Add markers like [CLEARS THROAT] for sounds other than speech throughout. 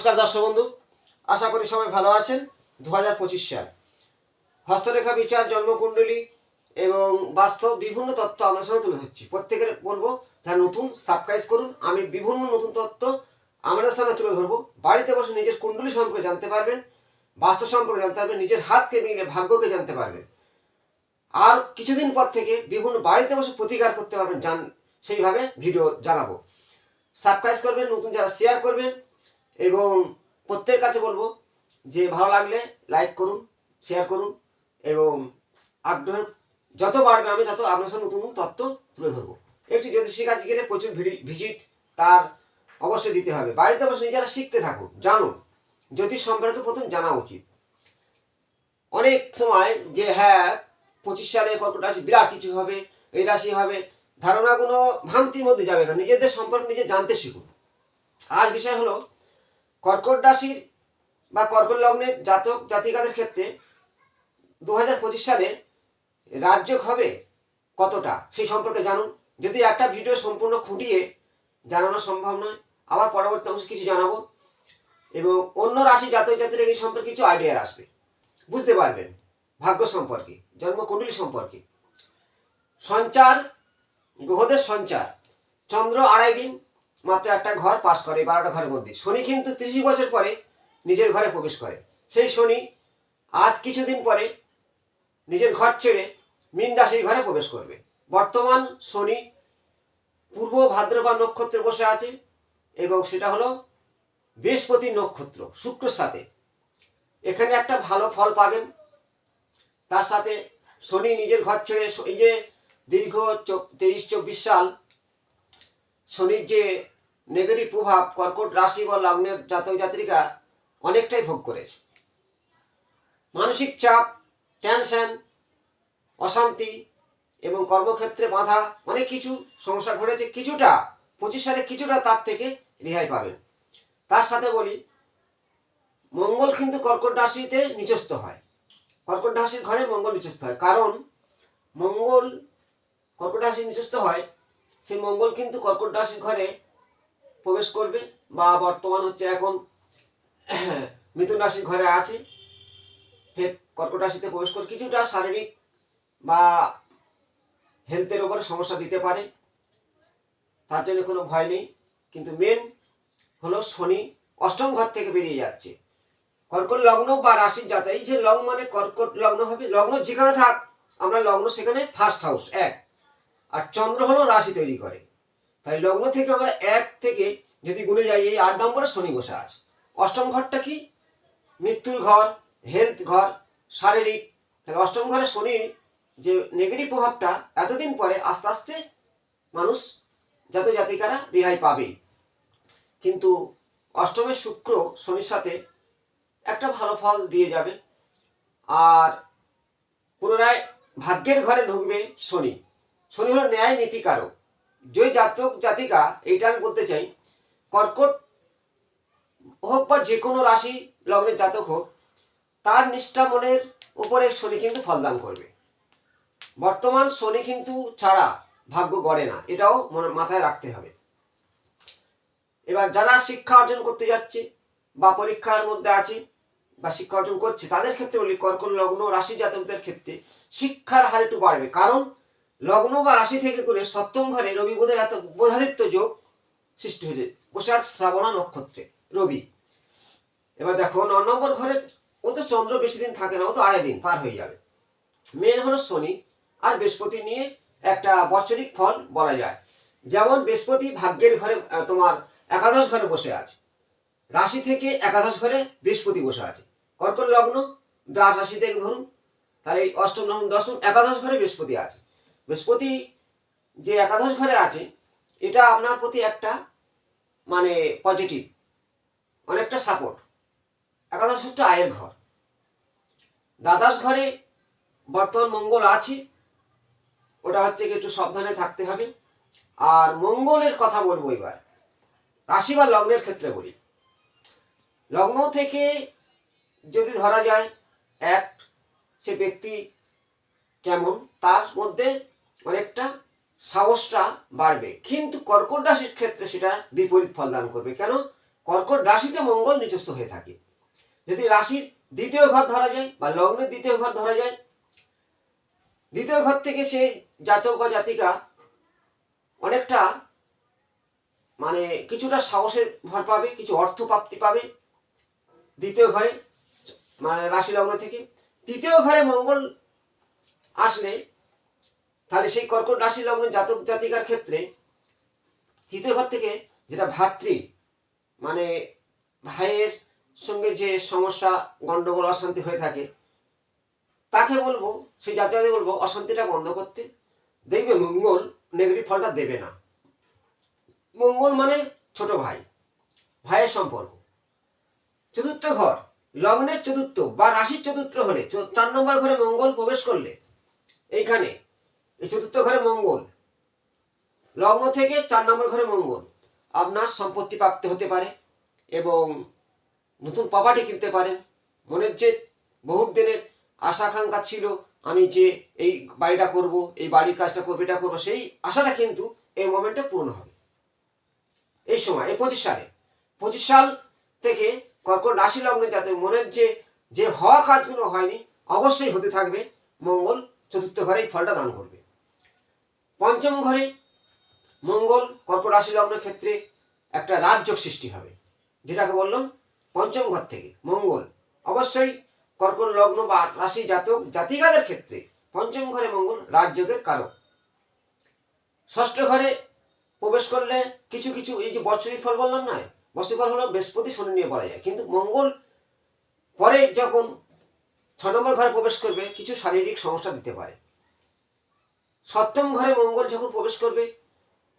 নমস্কার দর্শক বন্ধু, আশা করি সবাই ভালো আছেন। দু হাজার পঁচিশ সাল। হস্তরেখা বিচার, জন্মকুণ্ডলী এবং বাস্তব বিভিন্ন তথ্য আপনার সামনে তুলে ধরছি। প্রত্যেকের বলব, যারা নতুন সাবস্ক্রাইব করুন। আমি বিভিন্ন নতুন তথ্য আমাদের সামনে তুলে ধরবো। বাড়িতে বসে নিজের কুণ্ডলী সম্পর্কে জানতে পারবেন, বাস্তব সম্পর্কে জানতে পারবেন, নিজের হাতকে মিলে ভাগ্যকে জানতে পারবেন। আর কিছুদিন পর থেকে বিভিন্ন বাড়িতে বসে প্রতিকার করতে পারবেন, জান সেইভাবে ভিডিও জানাব। সাবস্ক্রাইব করবেন, নতুন যারা শেয়ার করবেন এবং প্রত্যেকের কাছে বলব যে ভালো লাগলে লাইক করুন শেয়ার করুন এবং আগ্রহ যত বাড়বে আমি তত আপনার সঙ্গে নতুন নতুন তথ্য তুলে ধরবো। একটি জ্যোতিষী কাছে গেলে প্রচুর ভিজিট তার অবশ্যই দিতে হবে। বাড়িতে বসে নিজেরা শিখতে থাকুন জানো জ্যোতিষ সম্পর্কে প্রথম জানা উচিত। অনেক সময় যে হ্যাঁ পঁচিশ সালে কর্কট রাশি বিরাট কিছু হবে, এই রাশি হবে, ধারণাগুলো ভ্রান্তির মধ্যে যাবে না। নিজেদের সম্পর্কে নিজে জানতে শিখুন। আজ বিষয় হলো কর্কট রাশির বা কর্কট লগ্নের জাতক জাতিকাদের ক্ষেত্রে দু হাজার পঁচিশ সালে রাজ্য হবে কতটা সেই সম্পর্কে জানুন। যদি একটা ভিডিও সম্পূর্ণ খুঁটিয়ে জানানো সম্ভব নয়, আবার পরবর্তী অংশে কিছু জানাব এবং অন্য রাশি জাতক জাতির এই সম্পর্কে কিছু আইডিয়া আসবে। বুঝতে পারবেন ভাগ্য সম্পর্কে, জন্মকুণ্ডলী সম্পর্কে। সঞ্চার, গ্রহদের সঞ্চার, চন্দ্র আড়াই দিন মাত্র একটা ঘর পাস করে, বারোটা ঘরের মধ্যে। শনি কিন্তু ত্রিশ বছর পরে নিজের ঘরে প্রবেশ করে। সেই শনি আজ কিছুদিন পরে নিজের ঘর ছেড়ে মীন রাশির ঘরে প্রবেশ করবে। বর্তমান শনি পূর্ব ভাদ্রবা নক্ষত্রে বসে আছে এবং সেটা হলো বৃহস্পতি নক্ষত্র, শুক্রের সাথে। এখানে একটা ভালো ফল পাবেন। তার সাথে শনি নিজের ঘর ছেড়ে এই যে দীর্ঘ তেইশ চব্বিশ সাল শনির যে নেগেটিভ প্রভাব, কর্কট রাশি বা লগ্নের জাতক জাতিকা অনেকটাই ভোগ করেছে। মানসিক চাপ টেনশন অশান্তি এবং কর্মক্ষেত্রে বাধা, অনেক কিছু সমস্যা ঘটেছে। কিছুটা, পঁচিশ সালে কিছুটা তার থেকে রেহাই পাবেন। তার সাথে বলি, মঙ্গল কিন্তু কর্কট রাশিতে নিচস্থ হয়। কর্কট রাশির ঘরে মঙ্গল নিচস্থ হয়। কারণ মঙ্গল কর্কট রাশি নিচস্থ হয় সেই মঙ্গল কিন্তু কর্কট রাশির ঘরে প্রবেশ করবে বা বর্তমান হচ্ছে এখন [CLEARS THROAT] মিথুন রাশির ঘরে আছে। ফের কর্কট রাশিতে প্রবেশ করে কিছুটা শারীরিক বা হেলথের ওপরে সমস্যা দিতে পারে। তার জন্য কোনো ভয় নেই। কিন্তু মেন হলো শনি অষ্টম ঘর থেকে বেরিয়ে যাচ্ছে। কর্কট লগ্ন বা রাশির জাত এই যে লগ্ন মানে কর্কট লগ্ন হবে, লগ্ন যেখানে থাক, আমরা লগ্ন সেখানে ফার্স্ট হাউস এক। আর চন্দ্র হলো রাশি তৈরি করে। তাই লগ্ন থেকে আমরা এক থেকে যদি গুনে যাই, এই আট নম্বরে শনি বসে আছে। অষ্টম ঘরটা কি? মৃত্যুর ঘর হেলথ ঘর, শারীরিক। তাহলে অষ্টম ঘরে শনির যে নেগেটিভ প্রভাবটা, এতদিন পরে আস্তে আস্তে মানুষ জাত জাতিকারা রেহাই পাবে। কিন্তু অষ্টমের শুক্র শনির সাথে একটা ভালো ফল দিয়ে যাবে। আর পুনরায় ভাগ্যের ঘরে ঢুকবে শনি। শনি হলো ন্যায় নীতিকারক। যে জাতক, জাতিকা, এইটা আমি বলতে চাই, কর্কট হোক বা যে কোনো রাশি, লগ্নের জাতক হোক, তার নিষ্ঠা মনের উপরে শনি কিন্তু ফলদান করবে। বর্তমান শনি কিন্তু ছাড়া ভাগ্য গড়ে না, এটাও মাথায় রাখতে হবে। এবার যারা শিক্ষা অর্জন করতে যাচ্ছে বা পরীক্ষার মধ্যে আছে বা শিক্ষা অর্জন করছে, তাদের ক্ষেত্রে বলি, কর্কট, লগ্ন, রাশি জাতকদের ক্ষেত্রে শিক্ষার হার একটু বাড়বে। কারণ লগ্ন বা রাশি থেকে করে সপ্তম ঘরে রবি বোধের এত বোধাদিত্য যোগ সৃষ্টি হয়েছে। বসে আছে শ্রাবণা নক্ষত্রে, রবি। এবার দেখো, ন নম্বর ঘরে ও তো চন্দ্র বেশি দিন থাকে না, ও তো আড়াই দিন পার হয়ে যাবে। মেন হলো শনি আর বৃহস্পতি নিয়ে একটা বৎসরিক ফল বলা যায়। যেমন বৃহস্পতি ভাগ্যের ঘরে তোমার একাদশ ঘরে বসে আছে। রাশি থেকে একাদশ ঘরে বৃহস্পতি বসে আছে। কর্কট লগ্ন রাশি থেকে ধরুন, তাহলে অষ্টম, নবম, দশম, একাদশ ঘরে বৃহস্পতি আছে। বৃহস্পতি যে একাদশ ঘরে আছে, এটা আপনার প্রতি একটা মানে পজিটিভ অনেকটা সাপোর্ট একাদশ হচ্ছে আয়ের ঘর। দ্বাদশ ঘরে বর্তমান মঙ্গল আছে, ওটা হচ্ছে কি একটু সাবধানে থাকতে হবে। আর মঙ্গলের কথা বলব এবার। রাশি বা লগ্নের ক্ষেত্রে বলি। লগ্ন থেকে যদি ধরা যায়, এক, সে ব্যক্তি কেমন? তার মধ্যে অনেকটা সাহসটা বাড়বে। কিন্তু কর্কট রাশির ক্ষেত্রে সেটা বিপরীত ফল দান করবে। কেন? কর্কট রাশিতে মঙ্গল নিচস্থ হয়ে থাকে। যদি রাশির দ্বিতীয় ঘর ধরা যায় বা লগ্নের দ্বিতীয় ঘর ধরা যায়, দ্বিতীয় ঘর থেকে সে জাতক বা জাতিকা অনেকটা মানে কিছুটা সাহসের ভর পাবে, কিছু অর্থ প্রাপ্তি পাবে দ্বিতীয় ঘরে মানে রাশি লগ্ন থেকে। তৃতীয় ঘরে মঙ্গল আসলে তাহলে সেই কর্কট রাশি লগ্ন জাতক জাতিকার ক্ষেত্রে তৃতীয় ঘর থেকে যেটা ভাতৃ মানে ভাইয়ের সঙ্গে যে সমস্যা, গন্ডগোল, অশান্তি হয়ে থাকে, তাকে বলব, সেই জাতীয়দের বলব, অশান্তিটা বন্ধ করতে। দেখবে মঙ্গল নেগেটিভ ফলটা দেবে না। মঙ্গল মানে ছোট ভাই, ভাইয়ের সম্পর্ক। চতুর্থ ঘর, লগ্নের চতুর্থ বা রাশির চতুর্থ হলে চার নম্বর ঘরে মঙ্গল প্রবেশ করলে, এইখানে এই চতুর্থ ঘরে মঙ্গল। লগ্ন থেকে চার নম্বর ঘরে মঙ্গল। আপনার সম্পত্তি প্রাপ্তি হতে পারে এবং নতুন প্রপার্টি কিনতে পারেন। মনের যে বহুত দিনের আশা আকাঙ্ক্ষা ছিল, আমি যে এই বাড়িটা করব, এই বাড়ির কাজটা করব, এটা করব, সেই আশাটা কিন্তু এই মোমেন্টে পূর্ণ হবে। এই সময়, এই পঁচিশ সালে। পঁচিশ সাল থেকে কর্কট রাশি লগ্নে যাতে মনের যে যে হওয়া কাজগুলো হয়নি, অবশ্যই হতে থাকবে। মঙ্গল চতুর্থ ঘরে এই ফলটা দান করবে। পঞ্চম ঘরে মঙ্গল কর্কট রাশি লগ্নের ক্ষেত্রে একটা রাজযোগ সৃষ্টি হবে। যেটাকে বললাম পঞ্চম ঘর থেকে, মঙ্গল। অবশ্যই কর্কট লগ্ন বা রাশি জাতক, জাতিকাদের ক্ষেত্রে পঞ্চম ঘরে মঙ্গল রাজযোগের কারক। ষষ্ঠ ঘরে প্রবেশ করলে কিছু কিছু এই যে বৎসরিক ফল বললাম না, বৎসরিক ফল হলো বৃহস্পতি শনি নিয়ে বলা যায়। কিন্তু মঙ্গল পরে যখন ছ নম্বর ঘরে প্রবেশ করবে, কিছু শারীরিক সমস্যা দিতে পারে। সপ্তম ঘরে মঙ্গল যখন প্রবেশ করবে,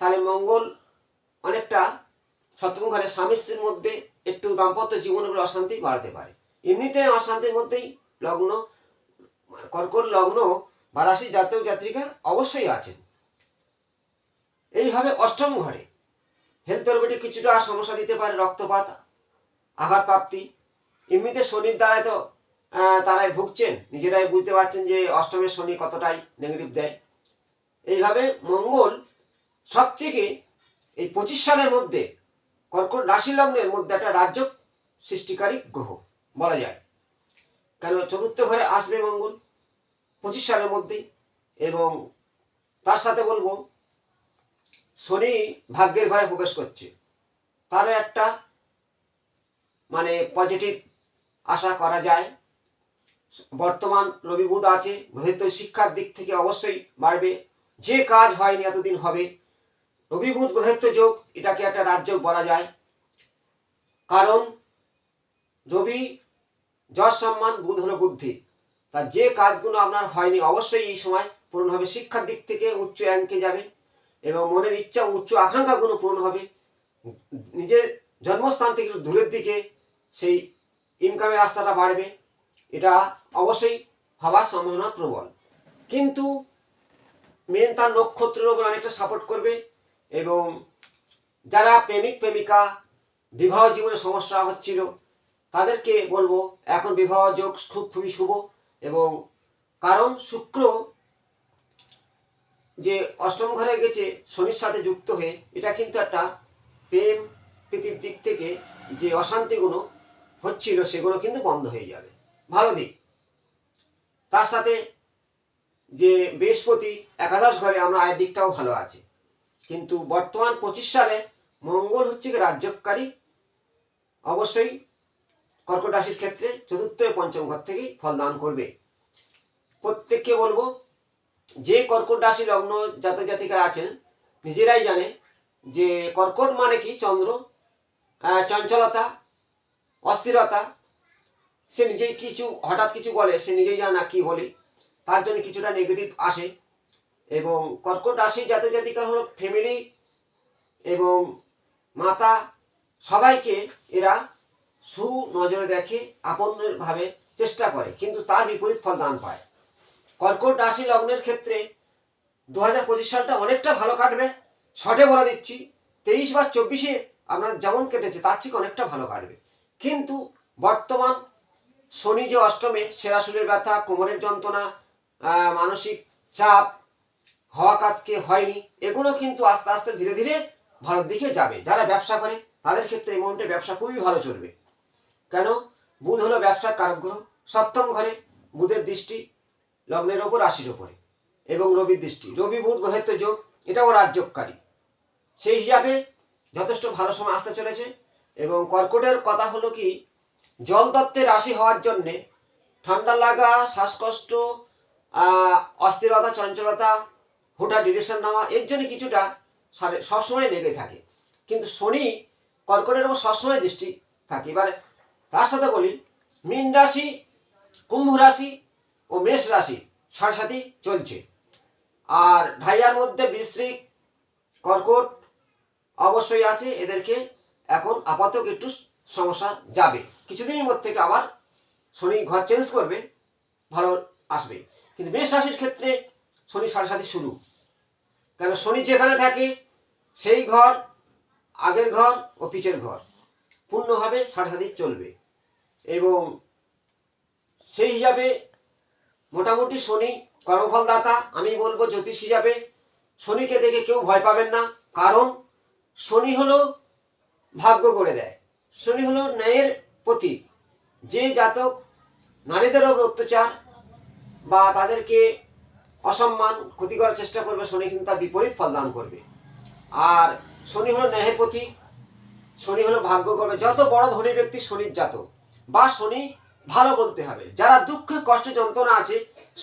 তাহলে মঙ্গল অনেকটা সপ্তম ঘরে স্বামী স্ত্রীর মধ্যে একটু দাম্পত্য জীবনের উপরে অশান্তি বাড়াতে পারে। এমনিতে অশান্তির মধ্যেই লগ্ন, কর্কট লগ্ন বা রাশি জাতক জাত্রিকা অবশ্যই আছেন। এইভাবে অষ্টম ঘরে হেলথ রিলেটেড কিছুটা সমস্যা দিতে পারে রক্তপাত, আঘাত প্রাপ্তি। এমনিতে শনির দ্বারাই তো তারাই ভুগছেন। নিজেরাই বুঝতে পারছেন যে অষ্টমের শনি কতটাই নেগেটিভ দেয়। এইভাবে মঙ্গল সবথেকে এই পঁচিশ সালের মধ্যে কর্কট রাশি লগ্নের মধ্যে একটা রাজ্য সৃষ্টিকারী গ্রহ, বলা যায়। কেন চতুর্থ ঘরে আসবে মঙ্গল পঁচিশ সালের মধ্যেই এবং তার সাথে বলব, শনি ভাগ্যের ঘরে প্রবেশ করছে। তারও একটা মানে পজিটিভ আশা করা যায়। বর্তমান রবি আছে শিক্ষার দিক থেকে অবশ্যই বাড়বে। যে কাজ হয়নি এতদিন হবে। রবি বুধ গ্রহিত্ব যোগ, এটাকে একটা রাজ্য বলা যায়। কারণ, রবি যশ সম্মান, বুধ হলো বুদ্ধি। তার যে কাজগুলো আপনার হয়নি, অবশ্যই এই সময় পূরণ হবে। শিক্ষার দিক থেকে উচ্চ অ্যাঙ্কে যাবে এবং মনের ইচ্ছা উচ্চ আকাঙ্ক্ষাগুলো পূরণ হবে। নিজের জন্মস্থান থেকে দূরের দিকে সেই ইনকামের রাস্তাটা বাড়বে। এটা অবশ্যই হওয়ার সম্ভাবনা প্রবল। কিন্তু মেন তার নক্ষত্রের উপর অনেকটা সাপোর্ট করবে এবং যারা প্রেমিক, প্রেমিকা, বিবাহ জীবনে সমস্যা হচ্ছিল, তাদেরকে বলব এখন বিবাহ যোগ খুব খুবই শুভ এবং কারণ শুক্র যে অষ্টম ঘরে গেছে, শনির সাথে যুক্ত হয়ে, এটা কিন্তু একটা প্রেম প্রীতির দিক থেকে যে অশান্তিগুলো হচ্ছিল, সেগুলো কিন্তু বন্ধ হয়ে যাবে। ভালো দিক। তার সাথে যে বৃহস্পতি একাদশ ঘরে আমরা আয়ের দিকটাও ভালো আছে। কিন্তু বর্তমান পঁচিশ সালে মঙ্গল হচ্ছে কি রাজ্যকারী। অবশ্যই কর্কট রাশির ক্ষেত্রে চতুর্থ পঞ্চম ঘর থেকেই ফল দান করবে। প্রত্যেককে বলব, যে কর্কট রাশি লগ্ন জাতক জাতিকারা আছেন, নিজেরাই জানে যে কর্কট মানে কি? চন্দ্র চঞ্চলতা, অস্থিরতা। সে নিজেই কিছু, হঠাৎ কিছু বলে, সে নিজেই জানে কি বলে তার জন্য কিছুটা নেগেটিভ আসে। এবং কর্কট রাশি জাতক জাতিকার হলো ফ্যামিলি এবং মাতা। সবাইকে এরা সুনজরে দেখে আপনের ভাবে চেষ্টা করে, কিন্তু তার বিপরীত ফল দান পায়। কর্কট রাশি লগ্নের ক্ষেত্রে দু হাজার পঁচিশ সালটা অনেকটা ভালো কাটবে। শর্টে বলে দিচ্ছি, তেইশ বা চব্বিশে আপনার যেমন কেটেছে, তার থেকে অনেকটা ভালো কাটবে। কিন্তু বর্তমান শনি যে অষ্টমে সেরাশুলের ব্যথা, কোমরের যন্ত্রণা মানসিক চাপ হওয়া কাজকে হয়নি, এগুলো কিন্তু আস্তে আস্তে ধীরে ধীরে ভালোর দিকে যাবে। যারা ব্যবসা করে, তাদের ক্ষেত্রে এই মুহূর্তে ব্যবসা খুবই ভালো চলবে। কেন? বুধ হলো ব্যবসার কারক গ্রহ, সপ্তম ঘরে বুধের দৃষ্টি, লগ্নের ওপর রাশির ওপরে, এবং রবির দৃষ্টি। রবি, বুধ বোধায়িত্ব যোগ, এটাও রাজযোগকারী। সেই হিসাবে যথেষ্ট ভালো সময় আসতে চলেছে, এবং কর্কটের কথা হলো কি জল তত্ত্বের রাশি হওয়ার জন্যে ঠান্ডা লাগা, শ্বাসকষ্ট অস্থিরতা, চঞ্চলতা হুটা ডিরেকশন নেওয়া, এর জন্য কিছুটা সবসময় লেগে থাকে। কিন্তু শনি কর্কটের ওপর সবসময় দৃষ্টি থাকে। এবারে তার সাথে বলি, মীন রাশি, কুম্ভ রাশি ও মেষ রাশি সাড়ে সাথে চলছে। আর ঢাইয়ার মধ্যে বৃশ্চিক, কর্কট অবশ্যই আছে। এদেরকে এখন আপাতত একটু সমস্যা যাবে। কিছুদিনের মধ্যে থেকে আবার শনি ঘর চেঞ্জ করবে, ভালো আসবে। কিন্তু মেষ রাশির ক্ষেত্রে শনি সাড়ে শুরু। কেন শনি যেখানে থাকে, সেই ঘর, আগের ঘর ও পিছের ঘর পূর্ণভাবে সাড়ে চলবে। এবং সেই হিসাবে মোটামুটি শনি কর্মফলদাতা, আমি বলব জ্যোতিষ হিসাবে শনিকে দেখে কেউ ভয় পাবেন না। কারণ শনি হলো ভাগ্য করে দেয়। শনি হলো ন্যায়ের প্রতীক। যে জাতক নারীদের ওপর অত্যাচার বা তাদেরকে অসম্মান, ক্ষতি করার চেষ্টা করবে, শনি কিন্তু তার বিপরীত ফল দান করবে। আর শনি হলো ন্যায়ের প্রতীক শনি হলো ভাগ্য করবে যত বড় ধনী ব্যক্তি শনির জাতক, বা শনি ভালো বলতে হবে। যারা দুঃখ, কষ্ট যন্ত্রণা আছে,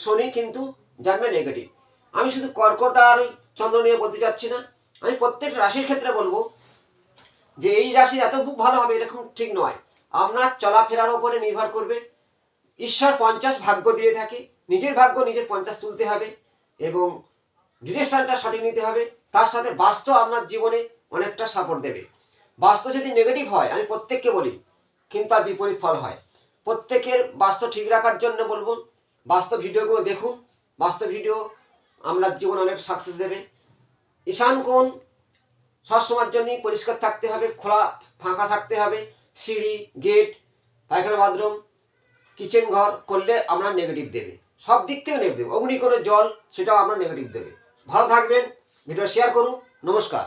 শনি কিন্তু জন্মে নেগেটিভ আমি শুধু কর্কট আর চন্দ্র নিয়ে বলতে চাচ্ছি না, আমি প্রত্যেক রাশির ক্ষেত্রে বলব যে এই রাশি এত খুব ভালো হবে, এরকম ঠিক নয়। আপনার চলাফেরার উপরে নির্ভর করবে। ঈশ্বর পঞ্চাশ ভাগ্য দিয়ে থাকে নিজের ভাগ্য নিজের পঞ্চাশ তুলতে হবে এবং ডিরেকশনটা সঠিক নিতে হবে। তার সাথে বাস্তব আপনার জীবনে অনেকটা সাপোর্ট দেবে। বাস্তব যদি নেগেটিভ হয়, আমি প্রত্যেককে বলি, কিন্তু তার বিপরীত ফল হয়। প্রত্যেকের বাস্তব ঠিক রাখার জন্য বলব, বাস্তব ভিডিওগুলো দেখুন। বাস্তব ভিডিও আপনার জীবনে অনেক সাকসেস দেবে। ঈশান কোণ, সবসময়ের জন্যই পরিষ্কার থাকতে হবে, খোলা ফাঁকা থাকতে হবে, সিঁড়ি গেট পায়খানা, বাথরুম কিচেন ঘর করলে আপনার নেগেটিভ দেবে। সব দিক থেকে নেগেটিভ দেবে অগ্নি করে জল, সেটাও আপনার নেগেটিভ দেবে। ভালো থাকবেন ভিডিও শেয়ার করুন, নমস্কার।